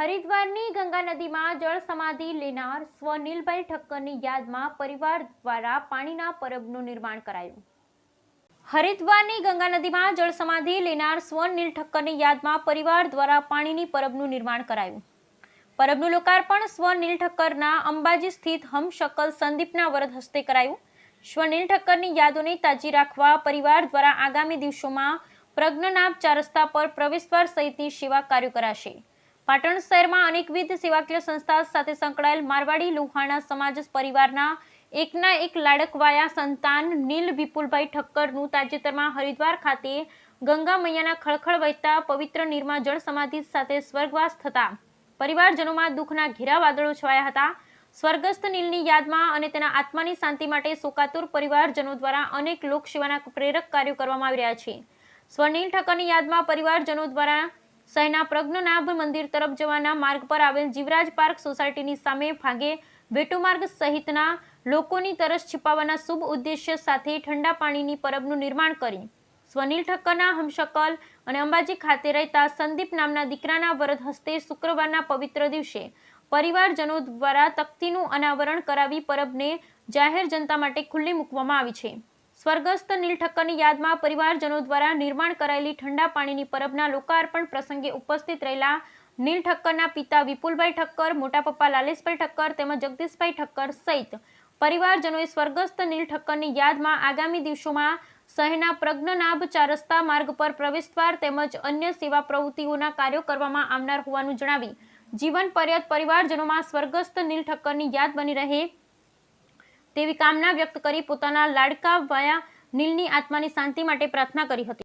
હરિદ્વારની ગંગા નદીમાં જળ સમાધિ લેનાર સ્વ નીલભાઈ ઠક્કરની યાદમાં પરિવાર દ્વારા પાણીના પરબનું નિર્માણ કરાયું. હરિદ્વારની ગંગા નદીમાં જળ સમાધિ લેનાર સ્વ નીલ ઠક્કરની યાદમાં પરિવાર દ્વારા પાણીની પરબનું નિર્માણ કરાયું. પરબનું લોકાર્પણ સ્વ નીલ ઠક્કરના અંબાજી સ્થિત હમશકલ સંદીપના વરદ હસ્તે કરાયું. સ્વ નીલ ઠક્કરની યાદોને તાજી રાખવા પરિવાર દ્વારા આગામી દિવસોમાં પ્રજ્ઞનાભ ચાર રસ્તા પર પ્રવેશદ્વાર સહિતની સેવા કાર્યો કરાશે. પાટણ શહેરમાં અનેકવિધ સેવાકીય સંસ્થા સાથે સંકળાયેલ મારવાડી લુહાણા સમાજ પરિવારના એકના એક લાડકવાયા સંતાન નીલ વિપુલભાઈ ઠક્કરનું તાજેતરમાં હરિદ્વાર ખાતે ગંગા મૈયાના ખળખળ વહેતા પવિત્ર નીરમાં જળ સમાધિ સાથે સ્વર્ગવાસ થતા પરિવારજનોમાં દુઃખના ઘેરા વાદળો છવાયા હતા. સ્વર્ગસ્થ નીલની યાદમાં અને તેના આત્માની શાંતિ માટે શોકાતુર પરિવારજનો દ્વારા અનેક લોકસેવાના પ્રેરક કાર્યો કરવામાં આવી રહ્યા છે. સ્વર્ણિલ ઠક્કરની યાદમાં પરિવારજનો દ્વારા શહેરના પ્રજ્ઞનાભ મંદિર તરફ જવાના માર્ગ પર આવેલ જીવરાજ પાર્ક સોસાયટીની સામે ભાગે વેટુમાર્ગ સહિતના લોકોની તરસ छिपाવવાના શુભ ઉદ્દેશ્ય સાથે ઠંડા પાણીની પરબનું નિર્માણ કરી સ્વનિલ ઠક્કરના હમશકલ અને અંબાજી ખાતે રહેતા સંદીપ નામના દીકરાના વરદ હસ્તે શુક્રવારના પવિત્ર દિવસે પરિવારજનો દ્વારા તકતીનું અનાવરણ કરાવી પરબને જાહેર જનતા માટે ખુલ્લી મૂકવામાં આવી છે. સ્વર્ગસ્થ નીલ ઠક્કરની યાદમાં પરિવારજનો દ્વારા નિર્માણ કરાયેલી ઠંડા પાણીની પરબના લોકાર્પણ પ્રસંગે ઉપસ્થિત રહેલા નીલ ઠક્કરના પિતા વિપુલભાઈ ઠક્કર, મોટા પપ્પા લાલેશભાઈ ઠક્કર તેમજ જગદીશભાઈ ઠક્કર સહિત પરિવારજનોએ સ્વર્ગસ્થ નીલ ઠક્કરની યાદમાં આગામી દિવસોમાં શહેરના પ્રજ્ઞનાભ ચાર રસ્તા માર્ગ પર પ્રવેશદ્વાર તેમજ અન્ય સેવા પ્રવૃત્તિઓના કાર્યો કરવામાં આવનાર હોવાનું જણાવી જીવન પર્યત પરિવારજનોમાં સ્વર્ગસ્થ નીલ ઠક્કરની યાદ બની રહે તેવી કામના વ્યક્ત કરી પોતાના લાડકા વાયા નીલની આત્માની શાંતિ માટે પ્રાર્થના કરી હતી.